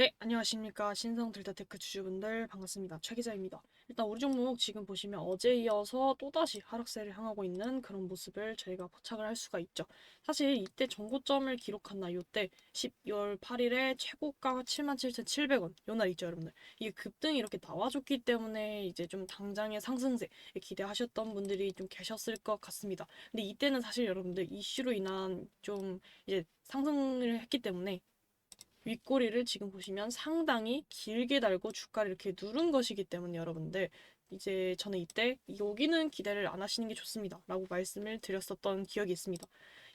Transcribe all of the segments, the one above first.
네, 안녕하십니까. 신성들다테크 주주분들 반갑습니다. 최 기자입니다. 일단 우리 종목 지금 보시면 어제 이어서 또다시 하락세를 향하고 있는 그런 모습을 저희가 포착을 할 수가 있죠. 사실 이때 정고점을 기록한 날 이때 12월 8일에 최고가가 77,700원 요 날 있죠, 여러분들. 이게 급등이 이렇게 나와줬기 때문에 이제 좀 당장의 상승세 기대하셨던 분들이 좀 계셨을 것 같습니다. 근데 이때는 사실 여러분들 이슈로 인한 좀 이제 상승을 했기 때문에 윗꼬리를 지금 보시면 상당히 길게 달고 주가를 이렇게 누른 것이기 때문에 여러분들 이제 저는 이때 여기는 기대를 안 하시는 게 좋습니다. 라고 말씀을 드렸었던 기억이 있습니다.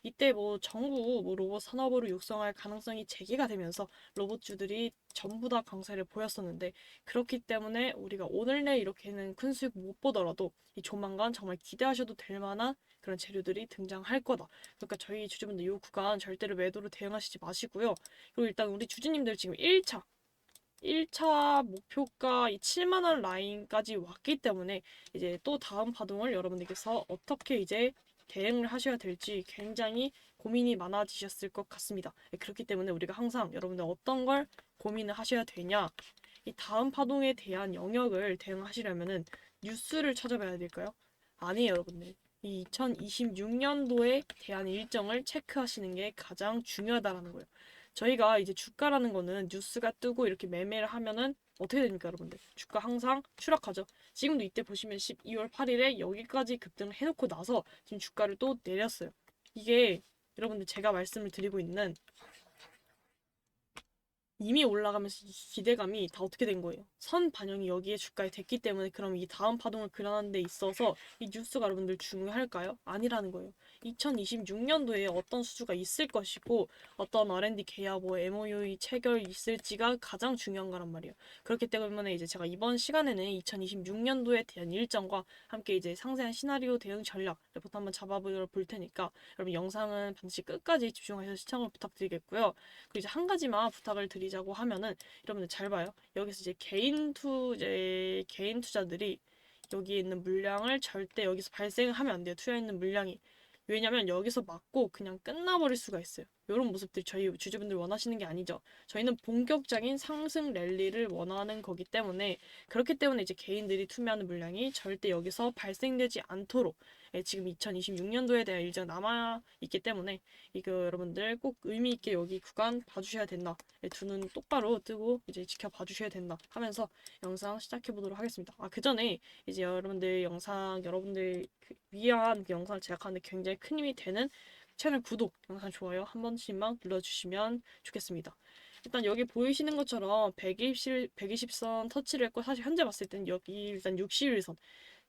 이때 뭐 정부 뭐 로봇 산업으로 육성할 가능성이 제기가 되면서 로봇주들이 전부 다 강세를 보였었는데 그렇기 때문에 우리가 오늘 내 이렇게는 큰 수익 못 보더라도 이 조만간 정말 기대하셔도 될 만한 그런 재료들이 등장할 거다. 그러니까 저희 주주분들 이 구간 절대로 매도로 대응하시지 마시고요. 그리고 일단 우리 주주님들 지금 1차 1차 목표가 이 7만원 라인까지 왔기 때문에 이제 또 다음 파동을 여러분들께서 어떻게 이제 대응을 하셔야 될지 굉장히 고민이 많아지셨을 것 같습니다. 네, 그렇기 때문에 우리가 항상 여러분들 어떤 걸 고민을 하셔야 되냐 이 다음 파동에 대한 영역을 대응하시려면은 뉴스를 찾아봐야 될까요? 아니에요, 여러분들. 이 2026년도에 대한 일정을 체크하시는 게 가장 중요하다라는 거예요. 저희가 이제 주가라는 거는 뉴스가 뜨고 이렇게 매매를 하면은 어떻게 됩니까, 여러분들? 주가 항상 추락하죠. 지금도 이때 보시면 12월 8일에 여기까지 급등을 해놓고 나서 지금 주가를 또 내렸어요. 이게 여러분들 제가 말씀을 드리고 있는 이미 올라가면서 이 기대감이 다 어떻게 된 거예요? 선 반영이 여기에 주가에 됐기 때문에 그럼 이 다음 파동을 그려는 데 있어서 이 뉴스가 여러분들 중요할까요? 아니라는 거예요. 2026년도에 어떤 수주가 있을 것이고 어떤 R&D 계약 뭐 MOU 체결 있을지가 가장 중요한 거란 말이에요. 그렇기 때문에 이제 제가 이번 시간에는 2026년도에 대한 일정과 함께 이제 상세한 시나리오 대응 전략 레포트 한번 잡아볼 테니까 여러분 영상은 반드시 끝까지 집중해서 시청을 부탁드리겠고요. 그리고 이제 한 가지만 부탁을 드리 자고 하면은 여러분들 잘 봐요. 여기서 이제 개인 투제 개인 투자들이 여기에 있는 물량을 절대 여기서 발생을 하면 안 돼요. 투여 있는 물량이. 왜냐면 여기서 맞고 그냥 끝나버릴 수가 있어요. 이런 모습들 저희 주주분들 원하시는 게 아니죠. 저희는 본격적인 상승 랠리를 원하는 거기 때문에 그렇기 때문에 이제 개인들이 투매하는 물량이 절대 여기서 발생되지 않도록 예, 지금 2026년도에 대한 일정 남아 있기 때문에 이거 여러분들 꼭 의미 있게 여기 구간 봐주셔야 된다. 예, 두눈 똑바로 뜨고 이제 지켜봐 주셔야 된다 하면서 영상 시작해 보도록 하겠습니다. 아 그 전에 이제 여러분들 영상 여러분들 그 위한 그 영상을 제작하는데 굉장히 큰 힘이 되는 채널 구독, 영상 좋아요 한 번씩만 눌러주시면 좋겠습니다. 일단 여기 보이시는 것처럼 120, 120선 터치를 했고 사실 현재 봤을 때는 여기 일단 61선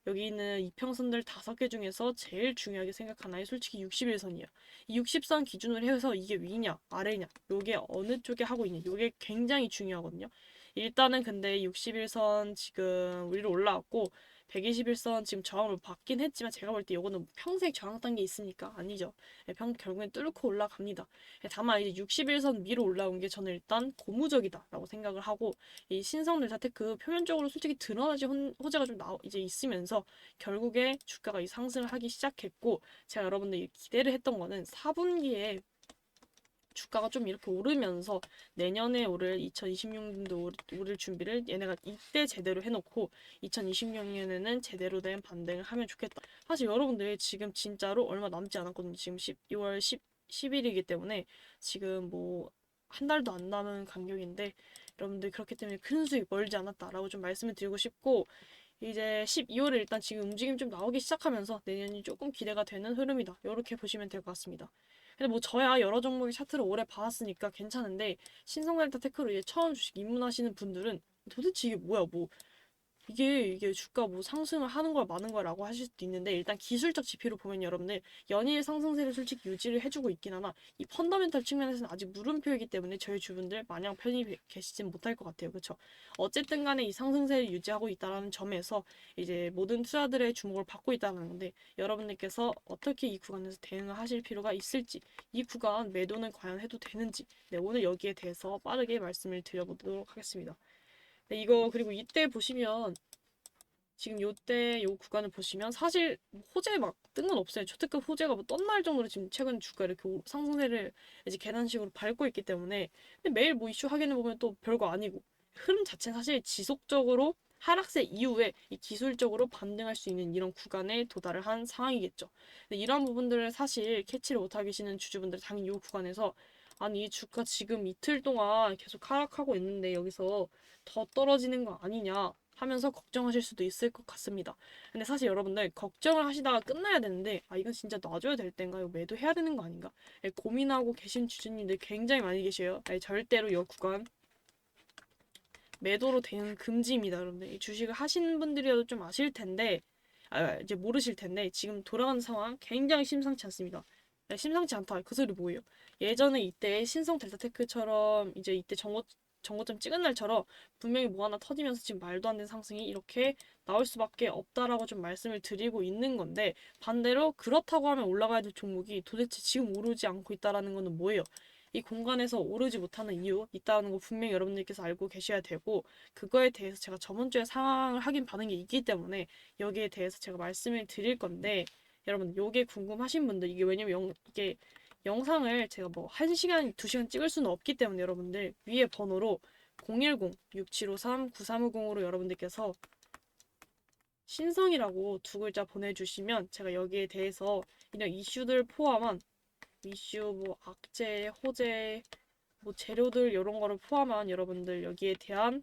여기 있는 이평선들 다섯 개 중에서 제일 중요하게 생각하나요? 솔직히 61선이에요. 이 60선 기준으로 해서 이게 위냐, 아래냐, 요게 어느 쪽에 하고 있냐, 요게 굉장히 중요하거든요. 일단은 근데 61선 지금 위로 올라왔고 121선 지금 저항을 받긴 했지만 제가 볼 때 이거는 평생 저항 단계 있으니까 아니죠. 예, 평 결국엔 뚫고 올라갑니다. 예, 다만 이제 61선 위로 올라온 게 저는 일단 고무적이다라고 생각을 하고 이 신성들 자테크 표면적으로 솔직히 드러나지 호재가 좀 나, 이제 있으면서 결국에 주가가 이 상승을 하기 시작했고 제가 여러분들 기대를 했던 거는 4분기에 주가가 좀 이렇게 오르면서 내년에 오를 2026년도 오를 준비를 얘네가 이때 제대로 해놓고 2026년에는 제대로 된 반등을 하면 좋겠다. 사실 여러분들 지금 진짜로 얼마 남지 않았거든요. 지금 12월 10, 10일이기 때문에 지금 뭐 한 달도 안 남은 간격인데 여러분들 그렇기 때문에 큰 수익 멀지 않았다라고 좀 말씀을 드리고 싶고 이제 12월에 일단 지금 움직임 좀 나오기 시작하면서 내년이 조금 기대가 되는 흐름이다. 이렇게 보시면 될 것 같습니다. 근데 뭐 저야 여러 종목의 차트를 오래 봐왔으니까 괜찮은데 신성달타 테크로 이제 처음 주식 입문하시는 분들은 도대체 이게 뭐야? 뭐 이게 이게 주가 뭐 상승을 하는 거야 마는 거라고 하실 수도 있는데 일단 기술적 지표로 보면 여러분들 연일 상승세를 솔직히 유지를 해주고 있긴 하나 이 펀더멘탈 측면에서는 아직 물음표이기 때문에 저희 주분들 마냥 편히 계시진 못할 것 같아요 그렇죠 어쨌든 간에 이 상승세를 유지하고 있다는 점에서 이제 모든 투자들의 주목을 받고 있다는 건데 여러분들께서 어떻게 이 구간에서 대응을 하실 필요가 있을지 이 구간 매도는 과연 해도 되는지 네, 오늘 여기에 대해서 빠르게 말씀을 드려보도록 하겠습니다. 네, 이거 그리고 이때 보시면 지금 요때 요 구간을 보시면 사실 호재 막 뜬 건 없어요. 초특급 호재가 뭐 떴날 정도로 지금 최근 주가 이렇게 오- 상승세를 이제 계단식으로 밟고 있기 때문에 근데 매일 뭐 이슈 확인해 보면 또 별거 아니고 흐름 자체는 사실 지속적으로 하락세 이후에 이 기술적으로 반등할 수 있는 이런 구간에 도달을 한 상황이겠죠. 이런 부분들을 사실 캐치를 못하고 계시는 주주분들 당연히 이 구간에서 아니 이 주가 지금 이틀 동안 계속 하락하고 있는데 여기서 더 떨어지는 거 아니냐 하면서 걱정하실 수도 있을 것 같습니다. 근데 사실 여러분들 걱정을 하시다가 끝나야 되는데 아 이건 진짜 놔줘야 될 때인가 이거 매도해야 되는 거 아닌가 예, 고민하고 계신 주주님들 굉장히 많이 계셔요. 예, 절대로 이 구간 매도로 대응 금지입니다, 여러분들. 이 주식을 하시는 분들이라도 좀 아실 텐데, 아, 이제 모르실 텐데, 지금 돌아가는 상황 굉장히 심상치 않습니다. 네, 심상치 않다. 그 소리 뭐예요? 예전에 이때 신성 델타테크처럼 이제 이때 정고, 정고점 찍은 날처럼 분명히 뭐 하나 터지면서 지금 말도 안 되는 상승이 이렇게 나올 수밖에 없다라고 좀 말씀을 드리고 있는 건데, 반대로 그렇다고 하면 올라가야 될 종목이 도대체 지금 오르지 않고 있다라는 거는 뭐예요? 이 공간에서 오르지 못하는 이유 있다는 거 분명히 여러분들께서 알고 계셔야 되고 그거에 대해서 제가 저번 주에 상황을 확인 받은 게 있기 때문에 여기에 대해서 제가 말씀을 드릴 건데 여러분 요게 궁금하신 분들 이게 왜냐면 영, 이게 영상을 제가 뭐 1시간, 2시간 찍을 수는 없기 때문에 여러분들 위에 번호로 010-6753-9350으로 여러분들께서 신성이라고 두 글자 보내주시면 제가 여기에 대해서 이런 이슈들 포함한 이슈, 뭐 악재, 호재, 뭐 재료들 이런 거를 포함한 여러분들 여기에 대한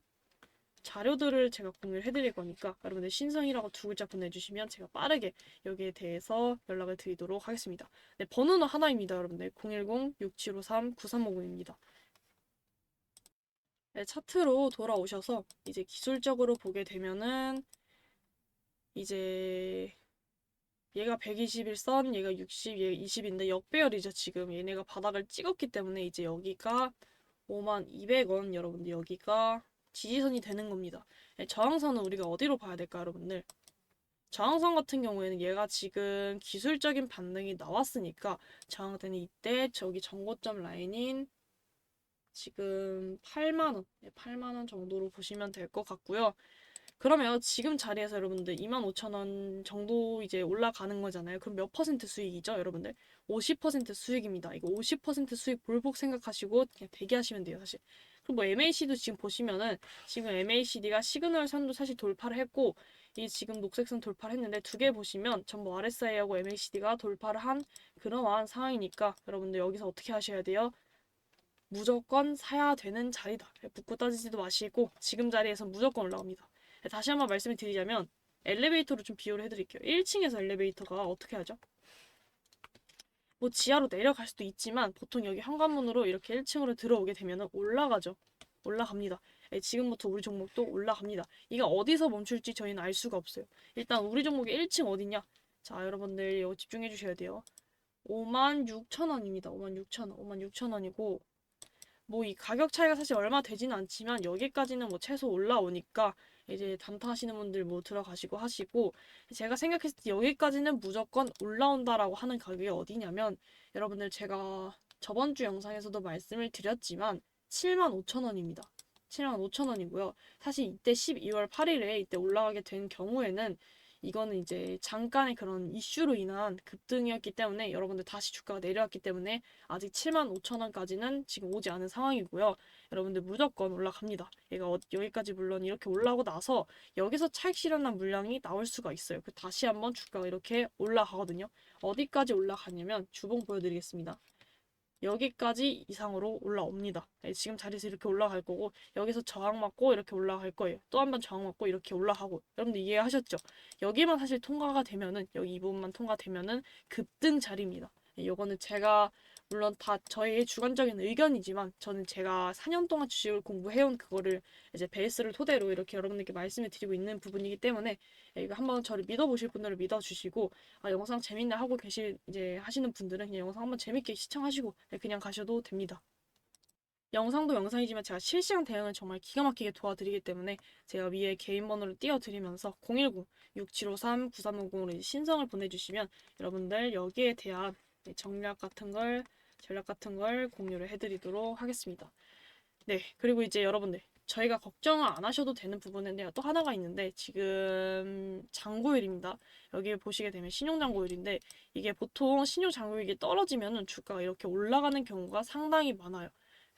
자료들을 제가 공유를 해드릴 거니까 여러분들 신성이라고 두 글자 보내주시면 제가 빠르게 여기에 대해서 연락을 드리도록 하겠습니다. 네, 번호는 하나입니다, 여러분들. 010-6753-9350입니다. 네, 차트로 돌아오셔서 이제 기술적으로 보게 되면은 이제 얘가 121선, 얘가 60, 얘가 20인데 역배열이죠, 지금. 얘네가 바닥을 찍었기 때문에 이제 여기가 5만 200원, 여러분들 여기가 지지선이 되는 겁니다. 네, 저항선은 우리가 어디로 봐야 될까, 여러분들? 저항선 같은 경우에는 얘가 지금 기술적인 반등이 나왔으니까 저항되는 이때 저기 정고점 라인인 지금 8만원, 8만원 정도로 보시면 될 것 같고요. 그러면 지금 자리에서 여러분들 25,000원 정도 이제 올라가는 거잖아요. 그럼 몇 퍼센트 수익이죠, 여러분들? 50% 수익입니다. 이거 50% 수익 볼복 생각하시고 그냥 대기하시면 돼요, 사실. 그리고 뭐 MAC도 지금 보시면은 지금 MACD가 시그널 선도 사실 돌파를 했고 이 지금 녹색선 돌파를 했는데 두 개 보시면 전부 RSI하고 MACD가 돌파를 한 그러한 상황이니까 여러분들 여기서 어떻게 하셔야 돼요? 무조건 사야 되는 자리다. 붙고 따지지도 마시고 지금 자리에서 무조건 올라옵니다. 다시 한번 말씀을 드리자면 엘리베이터로 좀 비유를 해드릴게요. 1층에서 엘리베이터가 어떻게 하죠? 뭐 지하로 내려갈 수도 있지만 보통 여기 현관문으로 이렇게 1층으로 들어오게 되면 올라가죠. 올라갑니다. 예, 지금부터 우리 종목도 올라갑니다. 이게 어디서 멈출지 저희는 알 수가 없어요. 일단 우리 종목이 1층 어디냐? 자, 여러분들 이거 집중해 주셔야 돼요. 5만 6천 원입니다. 5만 6천 원. 5만 6천 원이고 뭐 이 가격 차이가 사실 얼마 되지는 않지만 여기까지는 뭐 최소 올라오니까 이제 단타 하시는 분들 뭐 들어가시고 하시고 제가 생각했을 때 여기까지는 무조건 올라온다라고 하는 가격이 어디냐면 여러분들 제가 저번 주 영상에서도 말씀을 드렸지만 7만 5천 원입니다. 7만 5천 원이고요. 사실 이때 12월 8일에 이때 올라가게 된 경우에는 이거는 이제 잠깐의 그런 이슈로 인한 급등이었기 때문에 여러분들 다시 주가가 내려왔기 때문에 아직 7만 5천 원까지는 지금 오지 않은 상황이고요. 여러분들 무조건 올라갑니다. 얘가 어- 여기까지 물론 이렇게 올라오고 나서 여기서 차익 실현한 물량이 나올 수가 있어요. 그 다시 한번 주가가 이렇게 올라가거든요. 어디까지 올라가냐면 주봉 보여드리겠습니다. 여기까지 이상으로 올라옵니다. 네, 지금 자리에서 이렇게 올라갈 거고 여기서 저항 맞고 이렇게 올라갈 거예요. 또 한 번 저항 맞고 이렇게 올라가고 여러분들 이해하셨죠? 여기만 사실 통과가 되면은 여기 이 부분만 통과되면은 급등 자리입니다. 네, 요거는 제가 물론 다 저희의 주관적인 의견이지만 저는 제가 4년 동안 주식을 공부해온 그거를 이제 베이스를 토대로 이렇게 여러분들께 말씀을 드리고 있는 부분이기 때문에 예, 이거 한번 저를 믿어보실 분들은 믿어주시고 아 영상 재밌네 하고 계실 이제 하시는 분들은 그냥 영상 한번 재밌게 시청하시고 예, 그냥 가셔도 됩니다. 영상도 영상이지만 제가 실시간 대응을 정말 기가 막히게 도와드리기 때문에 제가 위에 개인 번호를 띄워드리면서 010-6753-9350으로 신청을 보내주시면 여러분들 여기에 대한 네, 전략 같은 걸 전략 같은 걸 공유를 해드리도록 하겠습니다. 네, 그리고 이제 여러분들 저희가 걱정을 안 하셔도 되는 부분인데요. 또 하나가 있는데 지금 잔고율입니다. 여기 보시게 되면 신용잔고율인데 이게 보통 신용잔고율이 떨어지면은 주가가 이렇게 올라가는 경우가 상당히 많아요.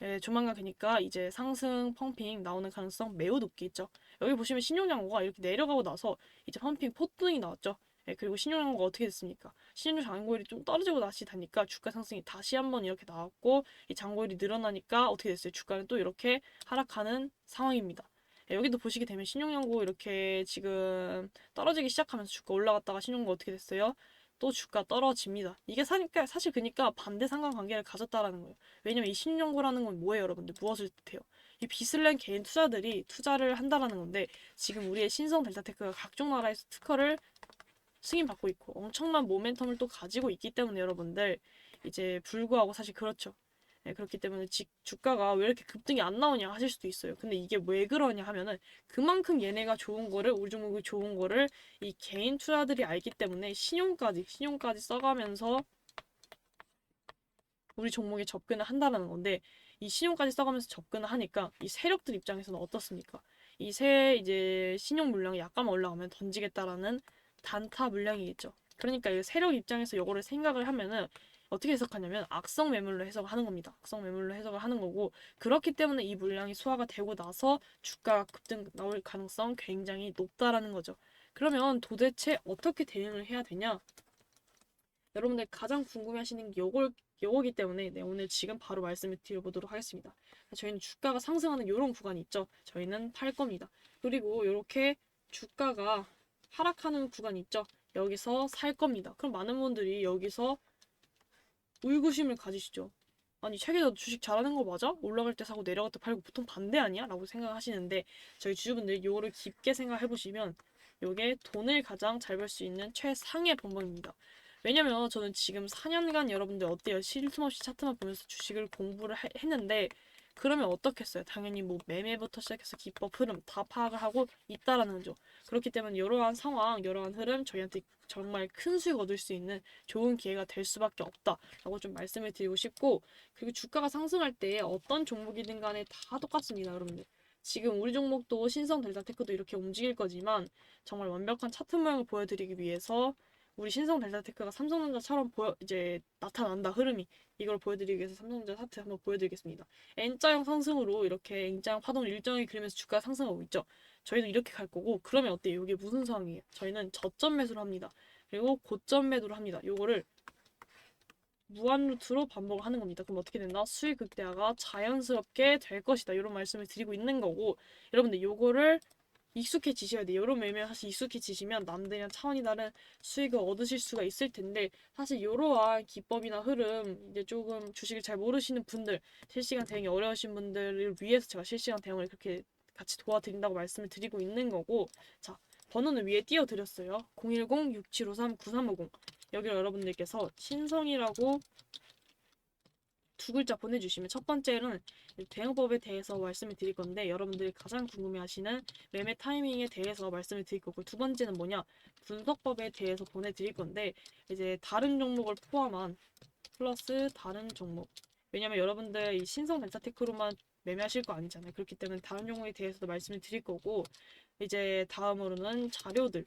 예, 조만간 그러니까 이제 상승 펌핑 나오는 가능성 매우 높게 있죠. 여기 보시면 신용잔고가 이렇게 내려가고 나서 이제 펌핑 폭등이 나왔죠. 예, 그리고 신용잔고가 어떻게 됐습니까? 신용잔고율이 좀 떨어지고 다시 다니까 주가 상승이 다시 한번 이렇게 나왔고 이 잔고율이 늘어나니까 어떻게 됐어요? 주가는 또 이렇게 하락하는 상황입니다. 예, 여기도 보시게 되면 신용연고 이렇게 지금 떨어지기 시작하면서 주가 올라갔다가 신용연고 어떻게 됐어요? 또 주가 떨어집니다. 이게 사니까 사실 그니까 반대 상관관계를 가졌다라는 거예요. 왜냐면 이 신용연고라는 건 뭐예요, 여러분들? 무엇을 뜻해요? 이 빚을 낸 개인 투자들이 투자를 한다라는 건데 지금 우리의 신성 델타테크가 각종 나라에서 특허를 승인 받고 있고 엄청난 모멘텀을 또 가지고 있기 때문에 여러분들 이제 불구하고 사실 그렇죠. 네, 그렇기 때문에 지, 주가가 왜 이렇게 급등이 안 나오냐 하실 수도 있어요. 근데 이게 왜 그러냐 하면은 그만큼 얘네가 좋은 거를 우리 종목이 좋은 거를 이 개인 투자들이 알기 때문에 신용까지 신용까지 써가면서 우리 종목에 접근을 한다는 건데 이 신용까지 써가면서 접근을 하니까 이 세력들 입장에서는 어떻습니까? 이세 이제 신용 물량이 약간 올라가면 던지겠다라는 단타 물량이겠죠. 그러니까 이 세력 입장에서 이거를 생각을 하면은 어떻게 해석하냐면 악성 매물로 해석을 하는 겁니다. 악성 매물로 해석을 하는 거고 그렇기 때문에 이 물량이 소화가 되고 나서 주가가 급등 나올 가능성 굉장히 높다라는 거죠. 그러면 도대체 어떻게 대응을 해야 되냐? 여러분들 가장 궁금해하시는 게 요걸 요거기 때문에 네, 오늘 지금 바로 말씀을 드려보도록 하겠습니다. 저희는 주가가 상승하는 이런 구간이 있죠. 저희는 팔 겁니다. 그리고 이렇게 주가가 하락하는 구간 있죠. 여기서 살 겁니다. 그럼 많은 분들이 여기서 의구심을 가지시죠. 아니 책에 너 주식 잘하는 거 맞아? 올라갈 때 사고 내려갈 때 팔고 보통 반대 아니야? 라고 생각하시는데 저희 주주분들 요거를 깊게 생각해 보시면 요게 돈을 가장 잘 벌 수 있는 최상의 방법입니다. 왜냐면 저는 지금 4년간 여러분들 어때요? 쉴틈 없이 차트만 보면서 주식을 공부를 하- 했는데 그러면 어떻겠어요? 당연히 뭐 매매부터 시작해서 기법, 흐름 다 파악을 하고 있다라는 거죠. 그렇기 때문에 이러한 상황, 이러한 흐름 저희한테 정말 큰 수익 얻을 수 있는 좋은 기회가 될 수밖에 없다라고 좀 말씀을 드리고 싶고 그리고 주가가 상승할 때 어떤 종목이든 간에 다 똑같습니다, 여러분들. 지금 우리 종목도 신성 델타 테크도 이렇게 움직일 거지만 정말 완벽한 차트 모양을 보여드리기 위해서 우리 신성 델타 테크가 삼성전자처럼 보여 이제 나타난다 흐름이 이걸 보여드리기 위해서 삼성전자 차트 한번 보여드리겠습니다. N자형 상승으로 이렇게 N자형 파동을 일정하게 그리면서 주가가 상승하고 있죠. 저희도 이렇게 갈 거고 그러면 어때요? 이게 무슨 상황이에요? 저희는 저점 매수를 합니다. 그리고 고점 매도를 합니다. 요거를 무한 루트로 반복을 하는 겁니다. 그럼 어떻게 된다? 수익 극대화가 자연스럽게 될 것이다. 이런 말씀을 드리고 있는 거고 여러분들 요거를 익숙해지셔야 돼요. 이런 매매 사실 익숙해지시면 남들이랑 차원이 다른 수익을 얻으실 수가 있을 텐데 사실 이러한 기법이나 흐름 이제 조금 주식을 잘 모르시는 분들 실시간 대응이 어려우신 분들을 위해서 제가 실시간 대응을 그렇게 같이 도와드린다고 말씀을 드리고 있는 거고 자 번호는 위에 띄워드렸어요. 010-6753-9350 여기로 여러분들께서 신성이라고 두 글자 보내주시면 첫 번째는 대응법에 대해서 말씀을 드릴 건데 여러분들이 가장 궁금해하시는 매매 타이밍에 대해서 말씀을 드릴 거고 두 번째는 뭐냐? 분석법에 대해서 보내드릴 건데 이제 다른 종목을 포함한 플러스 다른 종목. 왜냐면 여러분들 이 신성 벤처테크로만 매매하실 거 아니잖아요. 그렇기 때문에 다른 종목에 대해서도 말씀을 드릴 거고 이제 다음으로는 자료들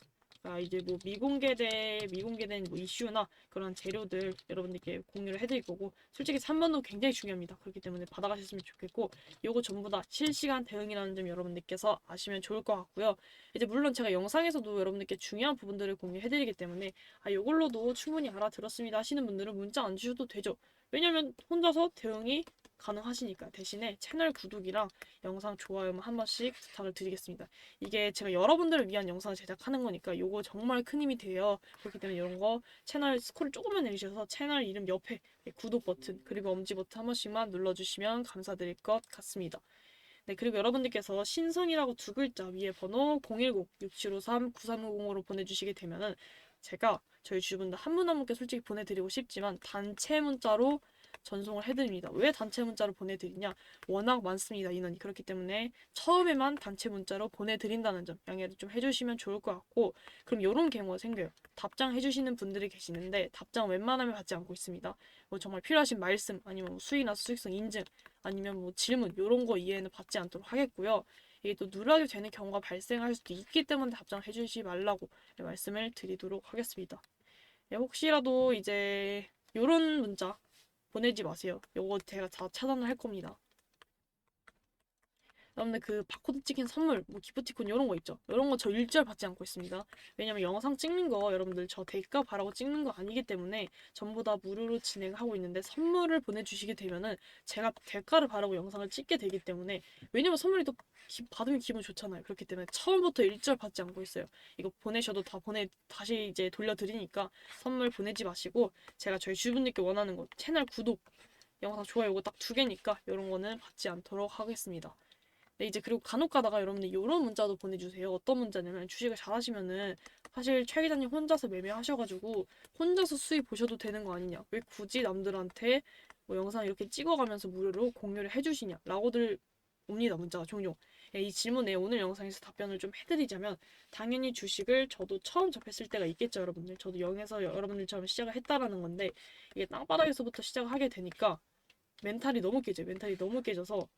아, 이제 뭐 미공개된 미공개된 뭐 이슈나 그런 재료들 여러분들께 공유를 해드릴 거고 솔직히 3번도 굉장히 중요합니다. 그렇기 때문에 받아가셨으면 좋겠고 요거 전부 다 실시간 대응이라는 점 여러분들께서 아시면 좋을 것 같고요. 이제 물론 제가 영상에서도 여러분들께 중요한 부분들을 공유해드리기 때문에 아 요걸로도 충분히 알아들었습니다 하시는 분들은 문자 안 주셔도 되죠. 왜냐면 혼자서 대응이 가능하시니까 대신에 채널 구독이랑 영상 좋아요만 한 번씩 부탁을 드리겠습니다. 이게 제가 여러분들을 위한 영상을 제작하는 거니까 요거 정말 큰 힘이 돼요. 그렇기 때문에 이런 거 채널 스크롤 조금만 내리셔서 채널 이름 옆에 구독 버튼 그리고 엄지 버튼 한 번씩만 눌러주시면 감사드릴 것 같습니다. 네, 그리고 여러분들께서 신성이라고 두 글자 위에 번호 010-6753-9350으로 보내주시게 되면은 제가 저희 주주분들 한 분 한 분께 솔직히 보내드리고 싶지만 단체 문자로 전송을 해드립니다. 왜 단체 문자로 보내드리냐? 워낙 많습니다, 인원이. 그렇기 때문에 처음에만 단체 문자로 보내드린다는 점 양해를 좀 해주시면 좋을 것 같고 그럼 이런 경우가 생겨요. 답장 해주시는 분들이 계시는데 답장 웬만하면 받지 않고 있습니다. 뭐 정말 필요하신 말씀 아니면 뭐 수익이나 수익성 인증 아니면 뭐 질문 이런 거 이해는 받지 않도록 하겠고요. 이게 또 누락이 되는 경우가 발생할 수도 있기 때문에 답장 해 주시지 말라고 말씀을 드리도록 하겠습니다. 예, 혹시라도 이제 이런 문자 보내지 마세요. 요거 제가 다 차단을 할 겁니다. 여러분들 그 바코드 찍힌 선물, 뭐 기프티콘 이런 거 있죠. 이런 거 저 일절 받지 않고 있습니다. 왜냐면 영상 찍는 거 여러분들 저 대가 바라고 찍는 거 아니기 때문에 전부 다 무료로 진행하고 있는데 선물을 보내주시게 되면은 제가 대가를 바라고 영상을 찍게 되기 때문에 왜냐면 선물이 또 기- 받으면 기분 좋잖아요. 그렇기 때문에 처음부터 일절 받지 않고 있어요. 이거 보내셔도 다 보내 다시 이제 돌려드리니까 선물 보내지 마시고 제가 저희 주부님께 원하는 거 채널 구독, 영상 좋아요 이거 딱 두 개니까 이런 거는 받지 않도록 하겠습니다. 네, 이제 그리고 간혹 가다가 여러분들 이런 문자도 보내주세요. 어떤 문자냐면 주식을 잘하시면은 사실 최 기자님 혼자서 매매하셔가지고 혼자서 수익 보셔도 되는 거 아니냐? 왜 굳이 남들한테 뭐 영상 이렇게 찍어가면서 무료로 공유를 해주시냐? 라고들 옵니다 문자가 종종. 예, 이 질문에 오늘 영상에서 답변을 좀 해드리자면 당연히 주식을 저도 처음 접했을 때가 있겠죠 여러분들. 저도 영에서 여러분들처럼 시작을 했다라는 건데 이게 땅바닥에서부터 시작을 하게 되니까 멘탈이 너무 깨져요. 멘탈이 너무 깨져서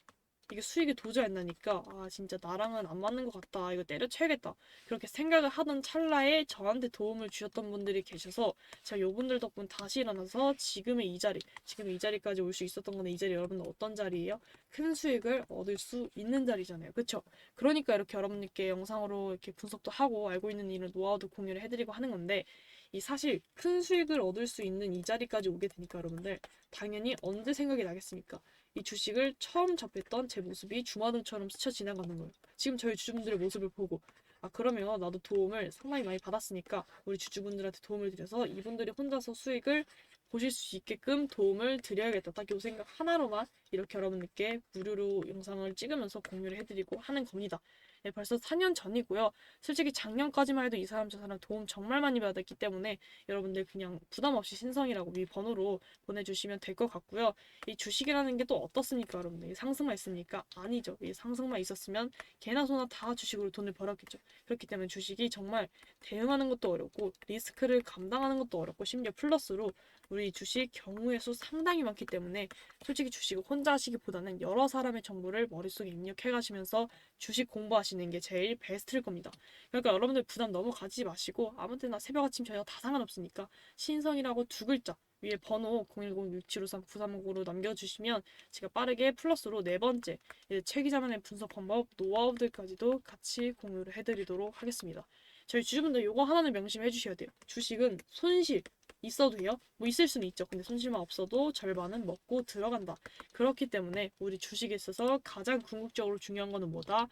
이게 수익이 도저히 안 나니까 아 진짜 나랑은 안 맞는 것 같다 이거 때려쳐야겠다 그렇게 생각을 하던 찰나에 저한테 도움을 주셨던 분들이 계셔서 제가 요분들 덕분 다시 일어나서 지금의 이 자리 지금의 이 자리까지 올 수 있었던 건데 이 자리 여러분들 어떤 자리예요? 큰 수익을 얻을 수 있는 자리잖아요 그쵸? 그러니까 이렇게 여러분들께 영상으로 이렇게 분석도 하고 알고 있는 일을 노하우도 공유를 해드리고 하는 건데 이 사실 큰 수익을 얻을 수 있는 이 자리까지 오게 되니까 여러분들 당연히 언제 생각이 나겠습니까? 이 주식을 처음 접했던 제 모습이 주마등처럼 스쳐 지나가는 거예요. 지금 저희 주주분들의 모습을 보고 아 그러면 나도 도움을 상당히 많이 받았으니까 우리 주주분들한테 도움을 드려서 이분들이 혼자서 수익을 보실 수 있게끔 도움을 드려야겠다. 딱이 생각 하나로만 이렇게 여러분들께 무료로 영상을 찍으면서 공유를 해드리고 하는 겁니다. 네, 벌써 4년 전이고요. 솔직히 작년까지만 해도 이 사람 저 사람 도움 정말 많이 받았기 때문에 여러분들 그냥 부담 없이 신성이라고 이 번호로 보내주시면 될 것 같고요. 이 주식이라는 게 또 어떻습니까, 여러분들? 이 상승만 있습니까? 아니죠. 이 상승만 있었으면 개나 소나 다 주식으로 돈을 벌었겠죠. 그렇기 때문에 주식이 정말 대응하는 것도 어렵고 리스크를 감당하는 것도 어렵고 심지어 플러스로 우리 주식 경우의 수 상당히 많기 때문에 솔직히 주식을 혼자 하시기보다는 여러 사람의 정보를 머릿속에 입력해 가시면서 주식 공부하시는 게 제일 베스트일 겁니다. 그러니까 여러분들 부담 너무 가지지 마시고 아무 때나 새벽 아침 저녁 다 상관없으니까 신성이라고 두 글자 위에 번호 010-6753-9359로 남겨주시면 제가 빠르게 플러스로 네 번째 이제 최 기자만의 분석 방법 노하우들까지도 같이 공유를 해드리도록 하겠습니다. 저희 주주분들 요거 하나는 명심해 주셔야 돼요. 주식은 손실 있어도 돼요? 뭐 있을 수는 있죠. 근데 손실만 없어도 절반은 먹고 들어간다. 그렇기 때문에 우리 주식에 있어서 가장 궁극적으로 중요한 거는 뭐다?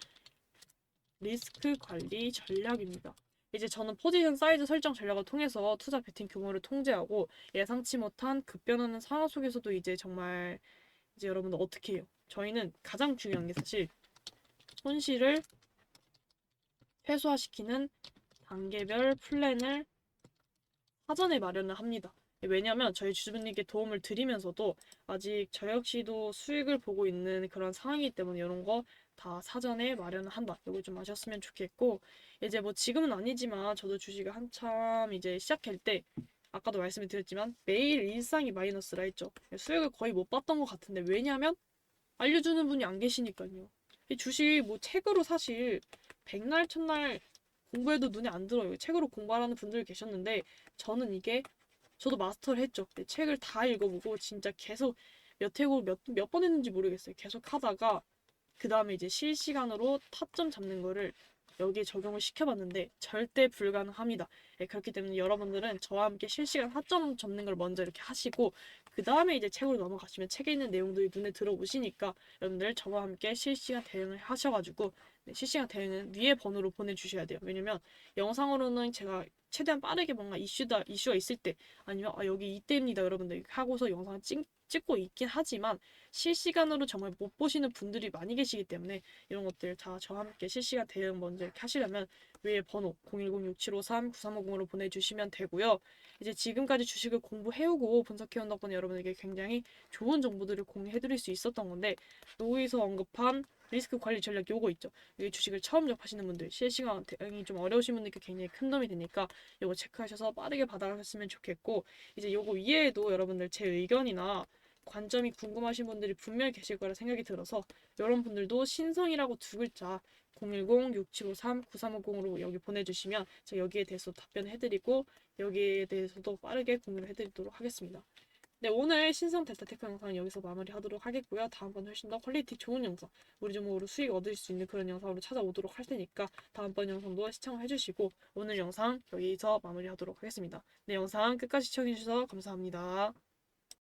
리스크 관리 전략입니다. 이제 저는 포지션 사이즈 설정 전략을 통해서 투자 베팅 규모를 통제하고 예상치 못한 급변하는 상황 속에서도 이제 정말 이제 여러분들 어떻게 해요? 저희는 가장 중요한 게 사실 손실을 최소화시키는 단계별 플랜을 사전에 마련을 합니다. 왜냐면 저희 주주분님께 도움을 드리면서도 아직 저 역시도 수익을 보고 있는 그런 상황이기 때문에 이런 거 다 사전에 마련을 한다. 이거 좀 아셨으면 좋겠고 이제 뭐 지금은 아니지만 저도 주식을 한참 이제 시작할 때 아까도 말씀을 드렸지만 매일 일상이 마이너스라 했죠. 수익을 거의 못 봤던 것 같은데 왜냐면 알려주는 분이 안 계시니까요. 이 주식 뭐 책으로 사실 백날 첫날 공부해도 눈에 안 들어요. 책으로 공부하라는 분들 계셨는데 저는 이게 저도 마스터를 했죠. 책을 다 읽어보고 진짜 계속 몇 회고 몇, 몇 번 했는지 모르겠어요. 계속 하다가 그 다음에 이제 실시간으로 타점 잡는 거를 여기에 적용을 시켜봤는데 절대 불가능합니다. 예, 그렇기 때문에 여러분들은 저와 함께 실시간 타점 잡는 걸 먼저 이렇게 하시고 그 다음에 이제 책으로 넘어가시면 책에 있는 내용들이 눈에 들어오시니까 여러분들 저와 함께 실시간 대응을 하셔가지고 네, 실시간 대응은 위에 번호로 보내주셔야 돼요. 왜냐면 영상으로는 제가 최대한 빠르게 뭔가 이슈다 이슈가 있을 때 아니면 아, 여기 이때입니다 여러분들 하고서 영상을 찍, 찍고 있긴 하지만 실시간으로 정말 못 보시는 분들이 많이 계시기 때문에 이런 것들 다 저와 함께 실시간 대응 먼저 이렇게 하시려면 위에 번호 010-6753-9350으로 보내주시면 되고요. 이제 지금까지 주식을 공부해오고 분석해온 덕분에 여러분에게 굉장히 좋은 정보들을 공유해드릴 수 있었던 건데 노이서 언급한 리스크 관리 전략 요거 있죠. 이게 주식을 처음 접하시는 분들, 실시간 대응이 좀 어려우신 분들께 굉장히 큰 도움이 되니까 요거 체크하셔서 빠르게 받아가셨으면 좋겠고 이제 요거 위에도 여러분들 제 의견이나 관점이 궁금하신 분들이 분명히 계실 거라 생각이 들어서 여러분들도 신성이라고 두 글자 010-6753-9350으로 여기 보내주시면 제가 여기에 대해서 답변을 해드리고 여기에 대해서도 빠르게 공유를 해드리도록 하겠습니다. 네, 오늘 신성 델타 테크 영상은 여기서 마무리하도록 하겠고요. 다음번 훨씬 더 퀄리티 좋은 영상, 우리 종목으로 수익 얻을 수 있는 그런 영상으로 찾아오도록 할 테니까 다음번 영상도 시청을 해주시고 오늘 영상 여기서 마무리하도록 하겠습니다. 네, 영상 끝까지 시청해 주셔서 감사합니다.